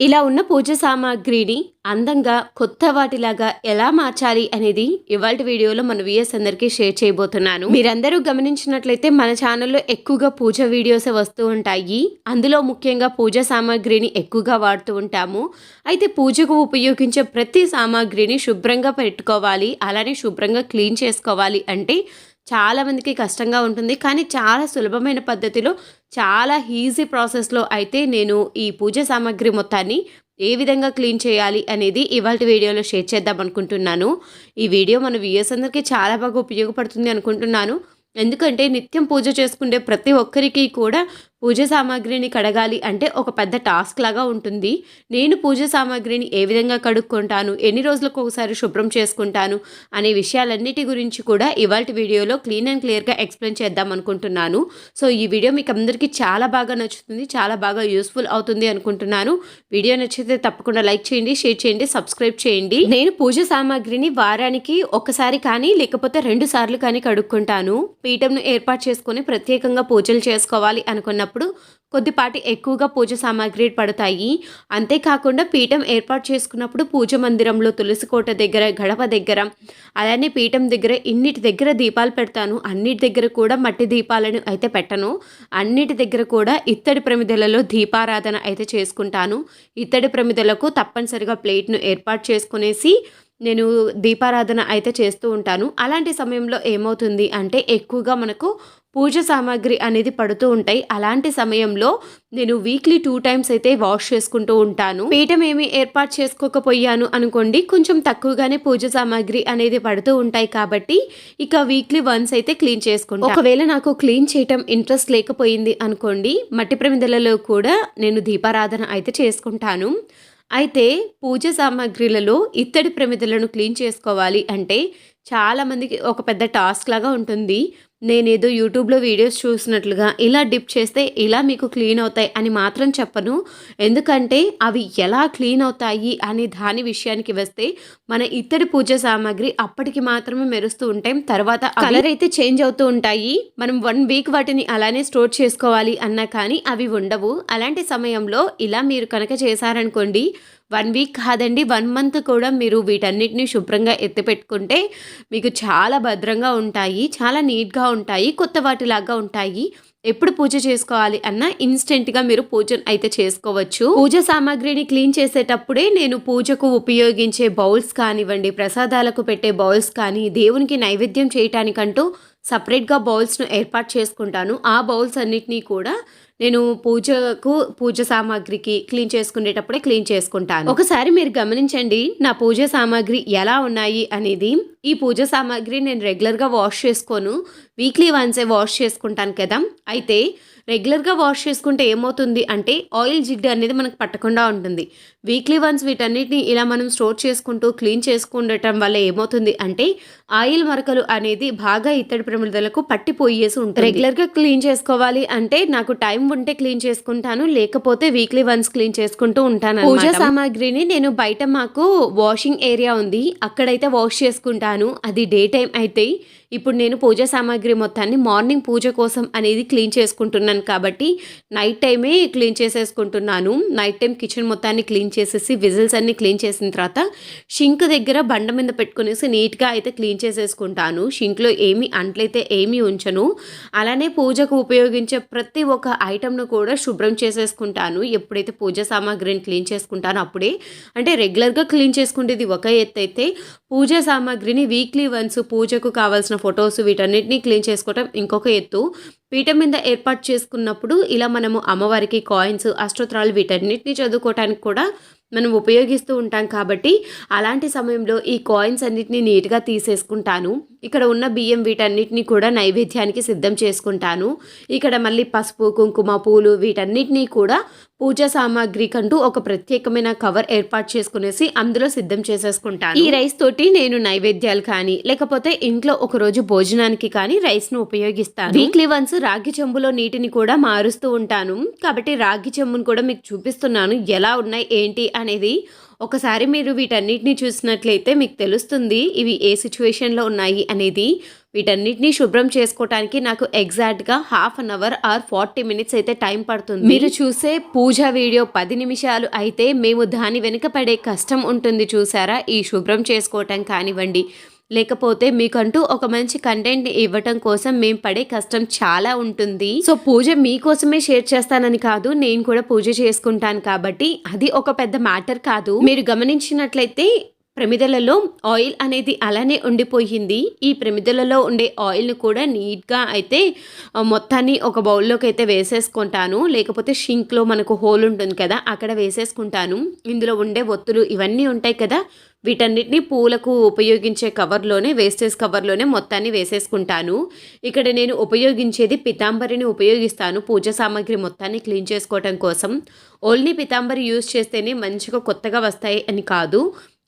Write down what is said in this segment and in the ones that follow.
ఇలా ఉన్న పూజ సామాగ్రిని అందంగా కొత్త వాటిలాగా ఎలా మార్చాలి అనేది ఇవాళ వీడియోలో మన విఎస్ అందరికీ షేర్ చేయబోతున్నాను. మీరందరూ గమనించినట్లయితే మన ఛానల్లో ఎక్కువగా పూజ వీడియోస్ వస్తూ ఉంటాయి. అందులో ముఖ్యంగా పూజ సామాగ్రిని ఎక్కువగా వాడుతూ ఉంటాము. అయితే పూజకు ఉపయోగించే ప్రతి సామాగ్రిని శుభ్రంగా పెట్టుకోవాలి. అలానే శుభ్రంగా క్లీన్ చేసుకోవాలి అంటే చాలామందికి కష్టంగా ఉంటుంది. కానీ చాలా సులభమైన పద్ధతిలో చాలా ఈజీ ప్రాసెస్లో అయితే నేను ఈ పూజ సామాగ్రి మొత్తాన్ని ఏ విధంగా క్లీన్ చేయాలి అనేది ఇవాళ వీడియోలో షేర్ చేద్దాం అనుకుంటున్నాను. ఈ వీడియో మన వ్యూయర్స్ అందరికీ చాలా బాగా ఉపయోగపడుతుంది అనుకుంటున్నాను. ఎందుకంటే నిత్యం పూజ చేసుకునే ప్రతి ఒక్కరికి కూడా పూజ సామాగ్రిని కడగాలి అంటే ఒక పెద్ద టాస్క్ లాగా ఉంటుంది. నేను పూజ సామాగ్రిని ఏ విధంగా కడుక్కుంటాను? ఎన్ని రోజులకు ఒకసారి శుభ్రం చేసుకుంటాను? అనే విషయాలన్నిటి గురించి కూడా ఇవాళ వీడియోలో క్లీన్ అండ్ క్లియర్గా ఎక్స్ప్లెయిన్ చేద్దాం అనుకుంటున్నాను. సో ఈ వీడియో మీకు అందరికీ చాలా బాగా నచ్చుతుంది చాలా బాగా యూస్ఫుల్ అవుతుంది అనుకుంటున్నాను. వీడియో నచ్చితే తప్పకుండా లైక్ చేయండి షేర్ చేయండి సబ్స్క్రైబ్ చేయండి. నేను పూజ సామాగ్రిని వారానికి ఒకసారి కానీ లేకపోతే రెండు సార్లు కానీ కడుక్కుంటాను. పీఠంను ఏర్పాటు చేసుకుని ప్రత్యేకంగా పూజలు చేసుకోవాలి చేసినప్పుడు కొద్దిపాటి ఎక్కువగా పూజ సామాగ్రి పడతాయి. అంతేకాకుండా పీఠం ఏర్పాటు చేసుకున్నప్పుడు పూజ మందిరంలో తులసి కోట దగ్గర గడప దగ్గర అలానే పీఠం దగ్గర ఇన్నిటి దగ్గర దీపాలు పెడతాను. అన్నిటి దగ్గర కూడా మట్టి దీపాలను అయితే పెట్టను. అన్నిటి దగ్గర కూడా ఇత్తడి ప్రమిదలలో దీపారాధన అయితే చేసుకుంటాను. ఇత్తడి ప్రమిదలకు తప్పనిసరిగా ప్లేట్ను ఏర్పాటు చేసుకునేసి నేను దీపారాధన అయితే చేస్తూ ఉంటాను. అలాంటి సమయంలో ఏమవుతుంది అంటే ఎక్కువగా మనకు పూజ సామాగ్రి అనేది పడుతూ ఉంటాయి. అలాంటి సమయంలో నేను వీక్లీ టూ టైమ్స్ అయితే వాష్ చేసుకుంటూ ఉంటాను. పీఠం ఏమి ఏర్పాటు చేసుకోకపోయాను అనుకోండి కొంచెం తక్కువగానే పూజ సామాగ్రి అనేది పడుతూ ఉంటాయి కాబట్టి ఇక వీక్లీ వన్స్ అయితే క్లీన్ చేసుకుంటాను ఒకవేళ నాకు క్లీన్ చేయటం ఇంట్రెస్ట్ లేకపోయింది అనుకోండి మట్టి ప్రమిదలలో కూడా నేను దీపారాధన అయితే చేసుకుంటాను. అయితే పూజ సామాగ్రిలలో ఇత్తడి ప్రమిదలను క్లీన్ చేసుకోవాలి అంటే చాలామందికి ఒక పెద్ద టాస్క్ లాగా ఉంటుంది. నేనేదో యూట్యూబ్లో వీడియోస్ చూసినట్లుగా ఇలా డిప్ చేస్తే ఇలా మీకు క్లీన్ అవుతాయి అని మాత్రం చెప్పను. ఎందుకంటే అవి ఎలా క్లీన్ అవుతాయి అనే దాని విషయానికి వస్తే మన ఇత్తడి పూజ సామాగ్రి అప్పటికి మాత్రమే మెరుస్తూ ఉంటాయి తర్వాత కలర్ అయితే చేంజ్ అవుతూ ఉంటాయి. మనం వన్ వీక్ వాటిని అలానే స్టోర్ చేసుకోవాలి అన్నా కానీ అవి ఉండవు. అలాంటి సమయంలో ఇలా మీరు కనుక చేశారనుకోండి వన్ వీక్ కాదండి వన్ మంత్ కూడా మీరు వీటన్నిటిని శుభ్రంగా ఎత్తిపెట్టుకుంటే మీకు చాలా భద్రంగా ఉంటాయి చాలా నీట్గా ఉంటాయి కొత్త వాటిలాగా ఉంటాయి. ఎప్పుడు పూజ చేసుకోవాలి అన్న ఇన్స్టెంట్గా మీరు పూజ అయితే చేసుకోవచ్చు. పూజ సామాగ్రిని క్లీన్ చేసేటప్పుడే నేను పూజకు ఉపయోగించే బౌల్స్ కానివ్వండి ప్రసాదాలకు పెట్టే బౌల్స్ కానీ దేవునికి నైవేద్యం చేయటానికంటూ సపరేట్గా బౌల్స్ను ఏర్పాటు చేసుకుంటాను. ఆ బౌల్స్ అన్నిటినీ కూడా నేను పూజకు పూజ సామాగ్రికి క్లీన్ చేసుకునేటప్పుడే క్లీన్ చేసుకుంటాను. ఒకసారి మీరు గమనించండి నా పూజ సామాగ్రి ఎలా ఉన్నాయి అనేది. ఈ పూజ సామాగ్రి నేను రెగ్యులర్గా వాష్ చేసుకోను. వీక్లీ వన్సే వాష్ చేసుకుంటాను కదా. అయితే రెగ్యులర్గా వాష్ చేసుకుంటే ఏమవుతుంది అంటే ఆయిల్ జిడ్డు అనేది మనకు పట్టకుండా ఉంటుంది. వీక్లీ వన్స్ వీటన్నిటిని ఇలా మనం స్టోర్ చేసుకుంటూ క్లీన్ చేసుకుండటం వల్ల ఏమవుతుంది అంటే ఆయిల్ మరకలు అనేది బాగా ఇత్తడి ప్రమిదలకు పట్టిపోయేసి ఉంటుంది. రెగ్యులర్గా క్లీన్ చేసుకోవాలి అంటే నాకు టైం ఉంటే క్లీన్ చేసుకుంటాను లేకపోతే వీక్లీ వన్స్ క్లీన్ చేసుకుంటూ ఉంటాను పూజ సామాగ్రిని నేను బయట మాకు వాషింగ్ ఏరియా ఉంది. అక్కడైతే వాష్ చేసుకుంటాను. అది డే టైం అయితే ఇప్పుడు నేను పూజ సామాగ్రి మొత్తాన్ని మార్నింగ్ పూజ కోసం అనేది క్లీన్ చేసుకుంటున్నాను కాబట్టి నైట్ టైమే క్లీన్ చేసేసుకుంటున్నాను. నైట్ టైం కిచెన్ మొత్తాన్ని క్లీన్ చేసేసి విజిల్స్ అన్ని క్లీన్ చేసిన తర్వాత షింక్ దగ్గర బండ మీద పెట్టుకునేసి నీట్గా అయితే క్లీన్ చేసేసుకుంటాను. షింక్లో ఏమి అంట్లయితే ఏమీ ఉంచను. అలానే పూజకు ఉపయోగించే ప్రతి ఒక్క ఐటమ్ను కూడా శుభ్రం చేసేసుకుంటాను. ఎప్పుడైతే పూజ సామాగ్రిని క్లీన్ చేసుకుంటానో అప్పుడే. అంటే రెగ్యులర్గా క్లీన్ చేసుకుంటేది ఒక ఎత్తు అయితే పూజ సామాగ్రిని వీక్లీ వన్స్ పూజకు కావాల్సిన ఫొటోస్ వీటన్నిటిని క్లీన్ చేసుకోవటం ఇంకొక ఎత్తు. పీఠం మీద ఏర్పాటు చేసుకున్నప్పుడు ఇలా మనము అమ్మవారికి కాయిన్స్ అష్టోత్తరాలు వీటన్నిటిని చదువుకోవటానికి కూడా మనం ఉపయోగిస్తూ ఉంటాం కాబట్టి అలాంటి సమయంలో ఈ కాయిన్స్ అన్నిటిని నీట్గా తీసేసుకుంటాను. ఇక్కడ ఉన్న బియ్యం వీటన్నిటిని కూడా నైవేద్యానికి సిద్ధం చేసుకుంటాను. ఇక్కడ మళ్ళీ పసుపు కుంకుమ పూలు వీటన్నిటినీ కూడా పూజా సామాగ్రి కంటూ ఒక ప్రత్యేకమైన కవర్ ఏర్పాటు చేసుకునేసి అందులో సిద్ధం చేసేసుకుంటాను. ఈ రైస్ తోటి నేను నైవేద్యాలు కానీ లేకపోతే ఇంట్లో ఒక రోజు భోజనానికి కానీ రైస్ను ఉపయోగిస్తాను. వీక్లీ వన్స్ రాగి చెంబులో నీటిని కూడా మారుస్తూ ఉంటాను. కాబట్టి రాగి చెంబును కూడా మీకు చూపిస్తున్నాను. ఎలా ఉన్నాయి ఏంటి అనేది ఒకసారి మీరు వీటన్నిటిని చూసినట్లయితే మీకు తెలుస్తుంది ఇవి ఏ సిచ్యువేషన్లో ఉన్నాయి అనేది. వీటన్నిటిని శుభ్రం చేసుకోవటానికి నాకు ఎగ్జాక్ట్గా half an hour or forty minutes అయితే టైం పడుతుంది. మీరు చూసే పూజ వీడియో పది నిమిషాలు అయితే మేము దాని వెనుక పడే కష్టం ఉంటుంది చూసారా? ఈ శుభ్రం చేసుకోవటం కానివ్వండి. లేకపోతే మీకంటూ ఒక మంచి కంటెంట్ ఇవ్వటం కోసం మేము పడే కష్టం చాలా ఉంటుంది. సో పూజ మీకోసమే షేర్ చేస్తానని కాదు నేను కూడా పూజ చేసుకుంటాను కాబట్టి అది ఒక పెద్ద మ్యాటర్ కాదు. మీరు గమనించినట్లయితే ప్రమిదలలో ఆయిల్ అనేది అలానే ఉండిపోయింది. ఈ ప్రమిదలలో ఉండే ఆయిల్ని కూడా నీట్గా అయితే మొత్తాన్ని ఒక బౌల్లోకి అయితే వేసేసుకుంటాను. లేకపోతే షింక్లో మనకు హోల్ ఉంటుంది కదా అక్కడ వేసేసుకుంటాను. ఇందులో ఉండే ఒత్తులు ఇవన్నీ ఉంటాయి కదా వీటన్నిటిని పూలకు ఉపయోగించే కవర్లోనే వేస్టేజ్ కవర్లోనే మొత్తాన్ని వేసేసుకుంటాను. ఇక్కడ నేను ఉపయోగించేది పితాంబరిని ఉపయోగిస్తాను పూజ సామాగ్రి మొత్తాన్ని క్లీన్ చేసుకోవటం కోసం. ఓన్లీ పితాంబరి యూజ్ చేస్తేనే మంచిగా కొత్తగా వస్తాయి అని కాదు.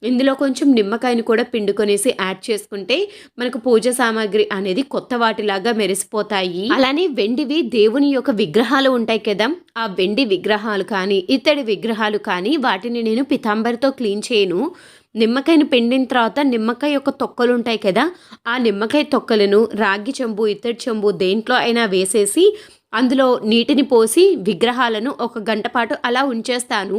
ఇందులో కొంచెం నిమ్మకాయని కూడా పిండుకొనేసి యాడ్ చేసుకుంటే మనకు పూజ సామాగ్రి అనేది కొత్త వాటిలాగా మెరిసిపోతాయి. అలానే వెండివి దేవుని యొక్క విగ్రహాలు ఉంటాయి కదా. ఆ వెండి విగ్రహాలు కానీ ఇత్తడి విగ్రహాలు కానీ వాటిని నేను పితాంబరితో క్లీన్ చేయను. నిమ్మకాయను పిండిన తర్వాత నిమ్మకాయ యొక్క తొక్కలు ఉంటాయి కదా. ఆ నిమ్మకాయ తొక్కలను రాగి చెంబు ఇత్తడి చెంబు దేంట్లో అయినా వేసేసి అందులో నీటిని పోసి విగ్రహాలను ఒక గంట పాటు అలా ఉంచేస్తాను.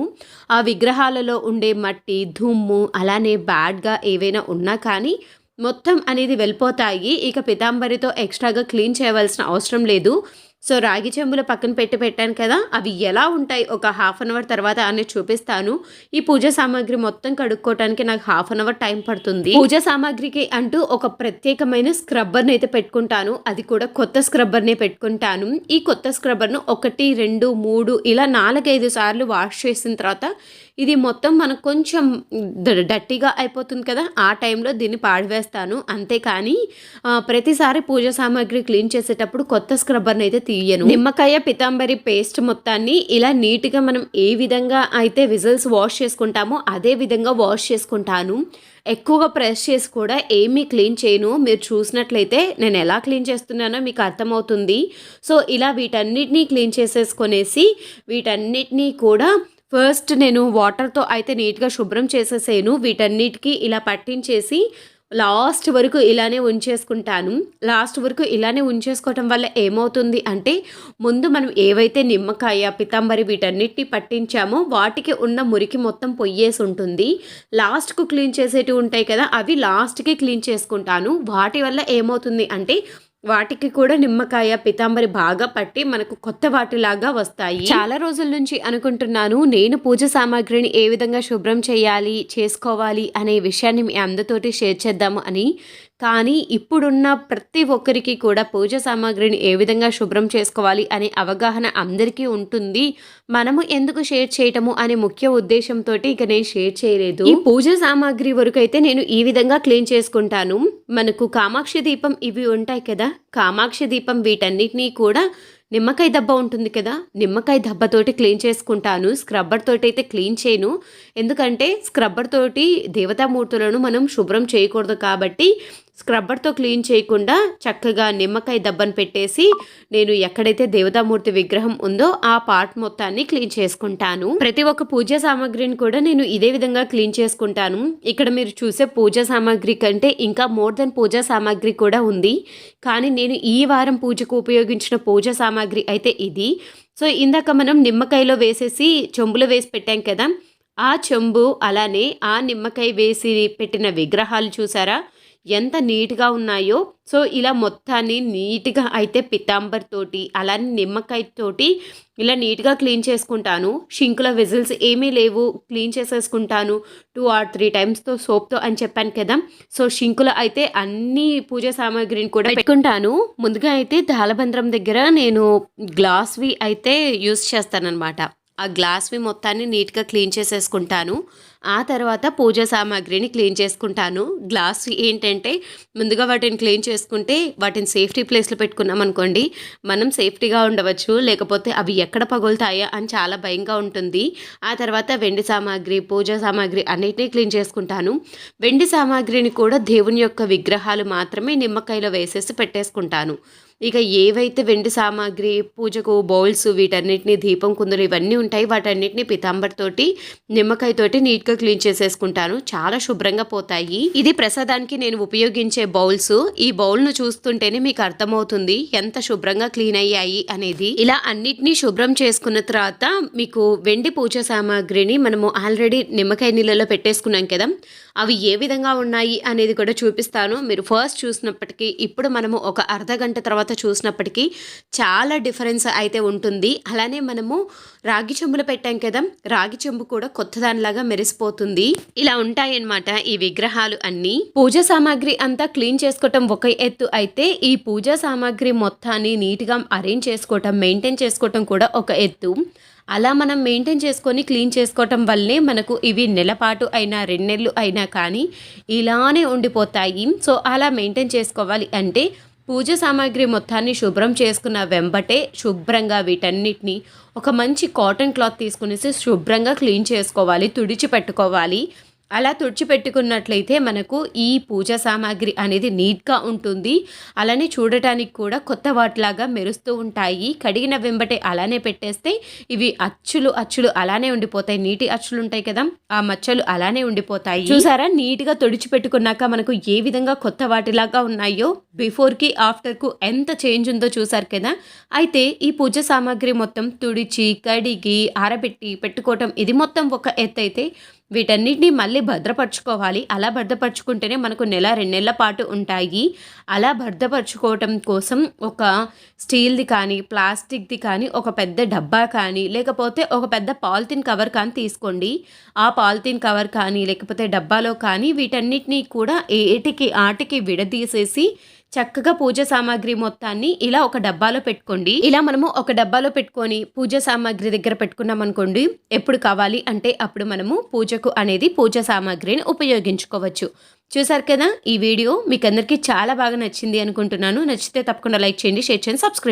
ఆ విగ్రహాలలో ఉండే మట్టి దుమ్ము అలానే బ్యాడ్గా ఏవైనా ఉన్నా కానీ మొత్తం అనేది వెళ్ళిపోతాయి. ఇక పితాంబరితో ఎక్స్ట్రాగా క్లీన్ చేయవలసిన అవసరం లేదు. సో రాగి చెంబులు పక్కన పెట్టి పెట్టాను కదా అవి ఎలా ఉంటాయి? ఒక హాఫ్ అన్ అవర్ తర్వాత అని చూపిస్తాను. ఈ పూజ సామాగ్రి మొత్తం కడుక్కోవటానికి నాకు హాఫ్ అన్ అవర్ టైం పడుతుంది. పూజ సామాగ్రికి అంటూ ఒక ప్రత్యేకమైన స్క్రబ్బర్ని అయితే పెట్టుకుంటాను. అది కూడా కొత్త స్క్రబ్బర్నే పెట్టుకుంటాను. ఈ కొత్త స్క్రబ్బర్ను ఒకటి రెండు మూడు ఇలా నాలుగైదు సార్లు వాష్ చేసిన తర్వాత ఇది మొత్తం మనకు కొంచెం డట్టిగా అయిపోతుంది కదా ఆ టైంలో దీన్ని పాడివేస్తాను. అంతేకాని ప్రతిసారి పూజ సామాగ్రి క్లీన్ చేసేటప్పుడు కొత్త స్క్రబ్బర్ని అయితే తీయను. నిమ్మకాయ పితాంబరి పేస్ట్ మొత్తాన్ని ఇలా నీట్గా మనం ఏ విధంగా అయితే విజిల్స్ వాష్ చేసుకుంటామో అదే విధంగా వాష్ చేసుకుంటాను. ఎక్కువగా ప్రెస్ చేసి కూడా ఏమీ క్లీన్ చేయను. మీరు చూసినట్లయితే నేను ఎలా క్లీన్ చేస్తున్నానో మీకు అర్థమవుతుంది. సో ఇలా వీటన్నిటినీ క్లీన్ చేసేసుకొనేసి వీటన్నిటినీ కూడా ఫస్ట్ నేను వాటర్తో అయితే నీట్గా శుభ్రం చేసేసాను వీటన్నిటికీ ఇలా పట్టించేసి లాస్ట్ వరకు ఇలానే ఉంచేసుకుంటాను. లాస్ట్ వరకు ఇలానే ఉంచేసుకోవటం వల్ల ఏమవుతుంది అంటే ముందు మనం ఏవైతే నిమ్మకాయ పితాంబరి వీటన్నిటిని పట్టించామో వాటికి ఉన్న మురికి మొత్తం పొయ్యేసి ఉంటుంది. లాస్ట్కు క్లీన్ చేసేటివి ఉంటాయి కదా అవి లాస్ట్కి క్లీన్ చేసుకుంటాను. వాటి వల్ల ఏమవుతుంది అంటే వాటికి కూడా నిమ్మకాయ పితాంబరి బాగా పట్టి మనకు కొత్త వాటిలాగా వస్తాయి. చాలా రోజుల నుంచి అనుకుంటున్నాను నేను పూజ సామాగ్రిని ఏ విధంగా శుభ్రం చేయాలి చేసుకోవాలి అనే విషయాన్ని మీ అందరితోటి షేర్ చేద్దాము అని. కానీ ఇప్పుడున్న ప్రతి ఒక్కరికి కూడా పూజ సామాగ్రిని ఏ విధంగా శుభ్రం చేసుకోవాలి అనే అవగాహన అందరికీ ఉంటుంది. మనము ఎందుకు షేర్ చేయటము అనే ముఖ్య ఉద్దేశంతో ఇక నేను షేర్ చేయలేదు. ఈ పూజ సామాగ్రి వరకు అయితే నేను ఈ విధంగా క్లీన్ చేసుకుంటాను. మనకు కామాక్షి దీపం ఇవి ఉంటాయి కదా కామాక్షి దీపం వీటన్నిటినీ కూడా నిమ్మకాయ దెబ్బ ఉంటుంది కదా నిమ్మకాయ దెబ్బతోటి క్లీన్ చేసుకుంటాను. స్క్రబ్బర్ తోటి అయితే క్లీన్ చేయను. ఎందుకంటే స్క్రబ్బర్ తోటి దేవతామూర్తులను మనం శుభ్రం చేయకూడదు కాబట్టి స్క్రబ్బర్తో క్లీన్ చేయకుండా చక్కగా నిమ్మకాయ దెబ్బను పెట్టేసి నేను ఎక్కడైతే దేవతామూర్తి విగ్రహం ఉందో ఆ పార్ట్ మొత్తాన్ని క్లీన్ చేసుకుంటాను. ప్రతి ఒక్క పూజ సామాగ్రిని కూడా నేను ఇదే విధంగా క్లీన్ చేసుకుంటాను. ఇక్కడ మీరు చూసే పూజ సామాగ్రి కంటే ఇంకా మోర్ దెన్ పూజా సామాగ్రి కూడా ఉంది. కానీ నేను ఈ వారం పూజకు ఉపయోగించిన పూజ సామాగ్రి అయితే ఇది. సో ఇందాక మనం నిమ్మకాయలో వేసేసి చెంబులో వేసి పెట్టాం కదా ఆ చెంబు అలానే ఆ నిమ్మకాయ వేసి పెట్టిన విగ్రహాలు చూసారా? ఎంత నీట్గా ఉన్నాయో సో ఇలా మొత్తాన్ని నీట్గా అయితే పితాంబర్ తోటి అలానే నిమ్మకాయ తోటి ఇలా నీట్గా క్లీన్ చేసుకుంటాను. షింకుల విజిల్స్ ఏమీ లేవు క్లీన్ చేసేసుకుంటాను. టూ ఆర్ త్రీ టైమ్స్తో సోప్తో అని చెప్పాను కదా. సో షింకులో అయితే అన్ని పూజ సామాగ్రిని కూడా పెట్టుకుంటాను. ముందుగా అయితే దాలబంద్రం దగ్గర నేను గ్లాస్వి అయితే యూస్ చేస్తానన్నమాట. ఆ గ్లాస్వి మొత్తాన్ని నీట్గా క్లీన్ చేసేసుకుంటాను. ఆ తర్వాత పూజ సామాగ్రిని క్లీన్ చేసుకుంటాను. గ్లాస్ ఏంటంటే ముందుగా వాటిని క్లీన్ చేసుకుంటే వాటిని సేఫ్టీ ప్లేస్లో పెట్టుకున్నాం అనుకోండి. మనం సేఫ్టీగా ఉండవచ్చు లేకపోతే అవి ఎక్కడ పగులుతాయా అని చాలా భయంగా ఉంటుంది. ఆ తర్వాత వెండి సామాగ్రి పూజ సామాగ్రి అన్నిటినీ క్లీన్ చేసుకుంటాను. వెండి సామాగ్రిని కూడా దేవుని యొక్క విగ్రహాలు మాత్రమే నిమ్మకాయలో వేసేసి పెట్టేసుకుంటాను. ఇక ఏవైతే వెండి సామాగ్రి పూజకు బౌల్స్ వీటన్నిటిని దీపం కుందులు ఇవన్నీ ఉంటాయి. వాటన్నిటిని పితాంబర్ తోటి నిమ్మకాయ తోటి నీట్గా క్లీన్ చేసేసుకుంటాను. చాలా శుభ్రంగా పోతాయి. ఇది ప్రసాదానికి నేను ఉపయోగించే బౌల్స్. ఈ బౌల్ను చూస్తుంటేనే మీకు అర్థమవుతుంది ఎంత శుభ్రంగా క్లీన్ అయ్యాయి అనేది. ఇలా అన్నిటినీ శుభ్రం చేసుకున్న తర్వాత మీకు వెండి పూజ సామాగ్రిని మనము ఆల్రెడీ నిమ్మకాయ నీళ్ళలో పెట్టేసుకున్నాం కదా అవి ఏ విధంగా ఉన్నాయి అనేది కూడా చూపిస్తాను. మీరు ఫస్ట్ చూసినప్పటికీ ఇప్పుడు మనము ఒక అర్ధ గంట తర్వాత చూసినప్పటికీ చాలా డిఫరెన్స్ అయితే ఉంటుంది. అలానే మనము రాగి చెంబులు పెట్టాం కదా రాగి చెంబు కూడా కొత్త దానిలాగా మెరిసిపోతుంది. ఇలా ఉంటాయన్నమాట ఈ విగ్రహాలు అన్నీ. పూజ సామాగ్రి అంతా క్లీన్ చేసుకోవటం ఒక ఎత్తు అయితే ఈ పూజా సామాగ్రి మొత్తాన్ని నీట్గా అరేంజ్ చేసుకోవటం మెయింటైన్ చేసుకోవటం కూడా ఒక ఎత్తు. అలా మనం మెయింటైన్ చేసుకొని క్లీన్ చేసుకోవటం వల్లనే మనకు ఇవి నెలపాటు అయినా రెండెళ్ళు అయినా కానీ ఇలానే ఉండిపోతాయి. సో అలా మెయింటైన్ చేసుకోవాలి అంటే పూజ సామాగ్రి మొత్తాన్ని శుభ్రం చేసుకున్న వెంబటే శుభ్రంగా వీటన్నిటిని ఒక మంచి కాటన్ క్లాత్ తీసుకునేసి శుభ్రంగా క్లీన్ చేసుకోవాలి తుడిచి పెట్టుకోవాలి అలా తుడిచిపెట్టుకున్నట్లయితే మనకు ఈ పూజా సామాగ్రి అనేది నీట్గా ఉంటుంది. అలానే చూడటానికి కూడా కొత్త వాటిలాగా మెరుస్తూ ఉంటాయి. కడిగిన వెంబటే అలానే పెట్టేస్తే ఇవి అచ్చులు అచ్చులు అలానే ఉండిపోతాయి. నీటి అచ్చులు ఉంటాయి కదా ఆ మచ్చలు అలానే ఉండిపోతాయి. చూసారా? నీట్గా తుడిచిపెట్టుకున్నాక మనకు ఏ విధంగా కొత్త వాటిలాగా ఉన్నాయో బిఫోర్కి ఆఫ్టర్కు ఎంత చేంజ్ ఉందో చూసారు కదా. అయితే ఈ పూజ సామాగ్రి మొత్తం తుడిచి కడిగి ఆరబెట్టి పెట్టుకోవటం ఇది మొత్తం ఒక ఎత్తు అయితే వీటన్నిటిని మళ్ళీ భద్రపరచుకోవాలి. అలా భద్రపరచుకుంటేనే మనకు నెల రెండు నెలల పాటు ఉంటాయి. అలా భద్రపరచుకోవటం కోసం ఒక స్టీల్ది కానీ ప్లాస్టిక్ది కానీ ఒక పెద్ద డబ్బా కానీ లేకపోతే ఒక పెద్ద పాలిథిన్ కవర్ కానీ తీసుకోండి. ఆ పాలిథిన్ కవర్ కానీ లేకపోతే డబ్బాలో కానీ వీటన్నిటినీ కూడా ఏటికి ఆటికి విడదీసేసి చక్కగా పూజ సామాగ్రి మొత్తాన్ని ఇలా ఒక డబ్బాలో పెట్టుకోండి. ఇలా మనము ఒక డబ్బాలో పెట్టుకొని పూజ సామాగ్రి దగ్గర పెట్టుకున్నాం అనుకోండి ఎప్పుడు కావాలి అంటే అప్పుడు మనము పూజకు అనేది పూజ సామాగ్రిని ఉపయోగించుకోవచ్చు. చూసారు కదా ఈ వీడియో? మీకు అందరికీ చాలా బాగా నచ్చింది అనుకుంటున్నాను. నచ్చితే తప్పకుండా లైక్ చేయండి షేర్ చేయండి సబ్స్క్రైబ్